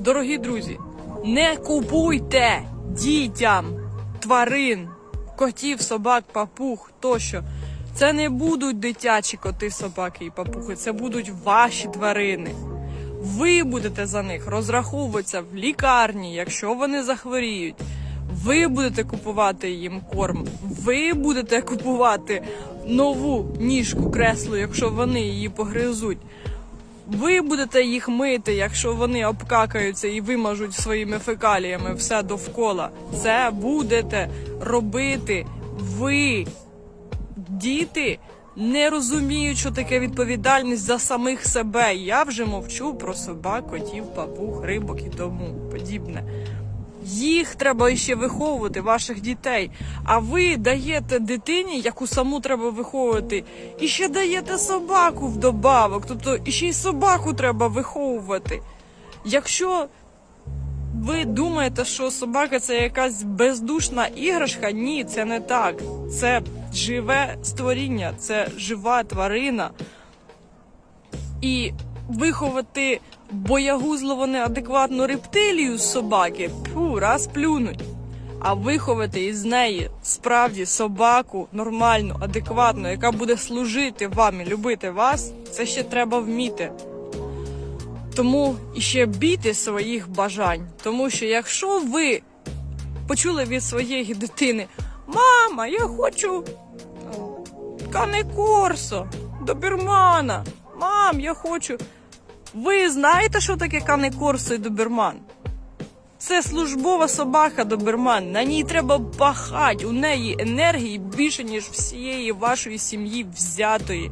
Дорогі друзі, не купуйте дітям тварин, котів, собак, папуг тощо. Це не будуть дитячі коти, собаки і папуги, це будуть ваші тварини. Ви будете за них розраховуватися в лікарні, якщо вони захворіють. Ви будете купувати їм корм. Ви будете купувати нову ніжку кресло, якщо вони її погризуть. Ви будете їх мити, якщо вони обкакаються і вимажуть своїми фекаліями все довкола. Це будете робити ви. Діти не розуміють, що таке відповідальність за самих себе. Я вже мовчу про собак, котів, папуг, рибок і тому подібне. Їх треба ще виховувати, ваших дітей. А ви даєте дитині, яку саму треба виховувати, і ще даєте собаку вдобавок. Тобто і ще й собаку треба виховувати. Якщо ви думаєте, що собака це якась бездушна іграшка, ні, це не так. Це живе створіння, це жива тварина. І виховати боягузливо неадекватну рептилію з собаки, пу, раз плюнуть. А виховати із неї справді собаку нормальну, адекватну, яка буде служити вам і любити вас, це ще треба вміти. Тому іще бійте своїх бажань. Тому що якщо ви почули від своєї дитини, мама, я хочу кане корсо, добермана, мам, я хочу. Ви знаєте, що таке кане корсо і доберман? Це службова собака доберман. На ній треба пахати. У неї енергії більше, ніж всієї вашої сім'ї взятої.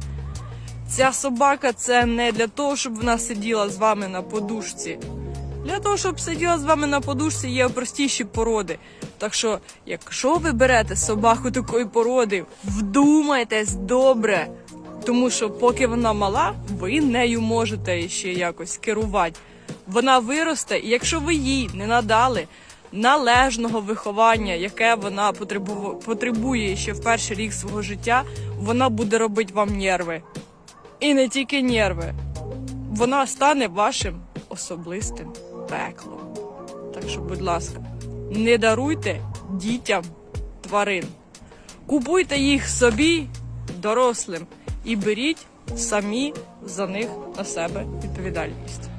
Ця собака це не для того, щоб вона сиділа з вами на подушці. Для того, щоб сиділа з вами на подушці, є простіші породи. Так що, якщо ви берете собаку такої породи, вдумайтесь добре. Тому що поки вона мала, ви нею можете ще якось керувати. Вона виросте, і якщо ви їй не надали належного виховання, яке вона потребує ще в перший рік свого життя, вона буде робити вам нерви. І не тільки нерви. Вона стане вашим особистим пеклом. Так що, будь ласка, не даруйте дітям тварин. Купуйте їх собі, дорослим, і беріть самі за них на себе відповідальність.